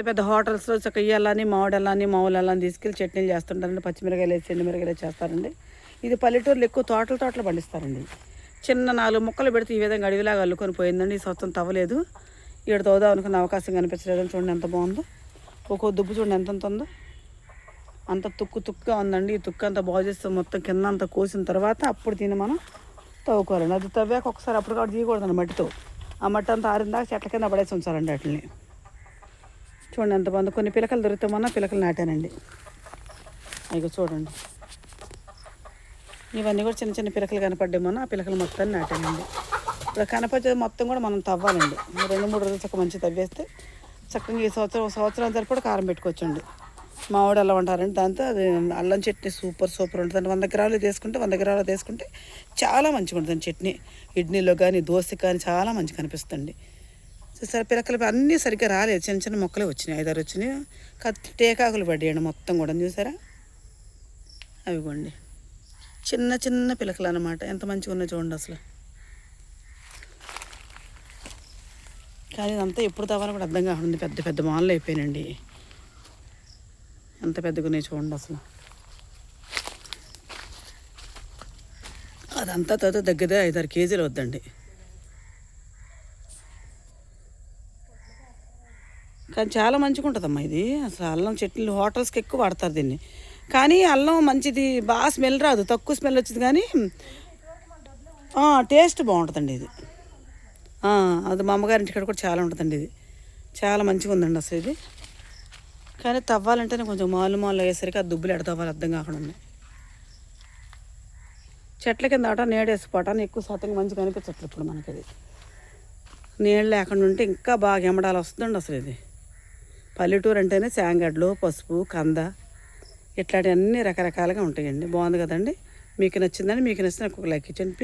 పెద్ద పెద్ద హోటల్స్లో చక్క మామిడలని మామూలని తీసుకెళ్ళి చట్నీలు చేస్తుంటారండి. పచ్చిమిరకాయలు వేసి ఎండుమిరకాయలు చేస్తారండి. ఇది పల్లెటూరులో ఎక్కువ తోటల తోటలు పండిస్తారండి. చిన్న నాలుగు ముక్కలు పెడితే ఈ విధంగా అడవిలాగా అల్లుకొని పోయిందండి. ఈ సంవత్సరం తవ్వలేదు. ఇక్కడ తోదా అనుకున్న అవకాశం కనిపించలేదని చూడండి ఎంత బాగుందో. ఒక్కో దుబ్బు చూడండి ఎంత ఎంత ఉందో. అంత తుక్కు తుక్కుగా ఉందండి. ఈ తుక్కు అంతా బాగు చేస్తే మొత్తం కింద అంతా కోసిన తర్వాత అప్పుడు దీన్ని మనం తవ్వుకోవాలండి. అది తవ్వాక ఒకసారి అప్పుడు కాబట్టి తీయకూడదండి మట్టితో. ఆ మట్టి అంతా ఆరిన దాకా చెట్ల కింద పడేసి ఉంచాలండి వాటిని. చూడండి ఎంత బాగుంది. కొన్ని పిలకలు దొరుకుతామన్నా పిలకలు నాటానండి. ఇక చూడండి. ఇవన్నీ కూడా చిన్న చిన్న పిలకలు కనపడ్డామన్నా ఆ పిలకలు మొత్తాన్ని నాటానండి. ఇప్పుడు కనపడేది మొత్తం కూడా మనం తవ్వాలండి. రెండు మూడు రోజులు చక్కగా మంచి తవ్వేస్తే చక్కగా ఈ సంవత్సరం సంవత్సరం సరిపడా కారం పెట్టుకోవచ్చండి. మామిడి అల్లం అంటారండి దాంతో. అది అల్లం చట్నీ సూపర్ సూపర్ ఉంటుంది. వంద గ్రాములు తీసుకుంటే వంద గ్రాములు తీసుకుంటే చాలా మంచిగా ఉంటుంది. చట్నీ. ఇడ్లీలో కానీ దోశ కానీ చాలా మంచిగా కనిపిస్తుంది సరే పిలకలు అన్నీ సరిగ్గా రాలేదు. చిన్న చిన్న మొక్కలే వచ్చినాయి ఐదారు వచ్చినాయి. కత్తి టేకాకులు పడ్డాయండి మొత్తం కూడా చూసారా? అవిగోండి. చిన్న చిన్న పిలకలు అనమాట ఎంత మంచిగా ఉన్నాయి చూడండి అసలు. కానీ ఇదంతా ఎప్పుడు తవ్వాలో కూడా అర్థం కాకుండా పెద్ద పెద్ద మాలలు అయిపోయినండి ఎంత పెద్దగా ఉన్నాయి చూడండి అసలు. అదంతా తర్వాత దగ్గర ఐదారు కేజీలు వద్దండి. కానీ చాలా మంచిగా ఉంటుందమ్మా ఇది. అసలు అల్లం చట్నీలు హోటల్స్కి ఎక్కువ వాడతారు దీన్ని. కానీ అల్లం మంచిది బాగా స్మెల్ రాదు తక్కువ స్మెల్ వచ్చింది కానీ టేస్ట్ బాగుంటుందండి ఇది. అది మా అమ్మగారి ఇంటికాడ కూడా చాలా ఉంటుందండి ఇది. చాలా మంచిగా ఉందండి అసలు ఇది. కానీ తవ్వాలంటేనే కొంచెం మాలు మాలు అయ్యేసరికి ఆ దుబ్బులు ఎడతవ్వాలి అర్థం కాకుండా ఉన్నాయి. చెట్ల కింద ఆట నీడేసిపోవటాన్ని ఎక్కువ శాతం మంచిగా అనిపించట్లు ఇప్పుడు మనకి అది నీళ్ళు లేకుండా ఉంటే ఇంకా బాగా ఎమడాలు వస్తుందండి అసలు ఇది. పల్లెటూరు అంటేనే శాంగడ్లు పసుపు కంద ఇట్లాంటివన్నీ రకరకాలుగా ఉంటాయండి. బాగుంది కదండి? మీకు నచ్చిందని మీకు నచ్చిన ఒక లైక్ ఇచ్చండి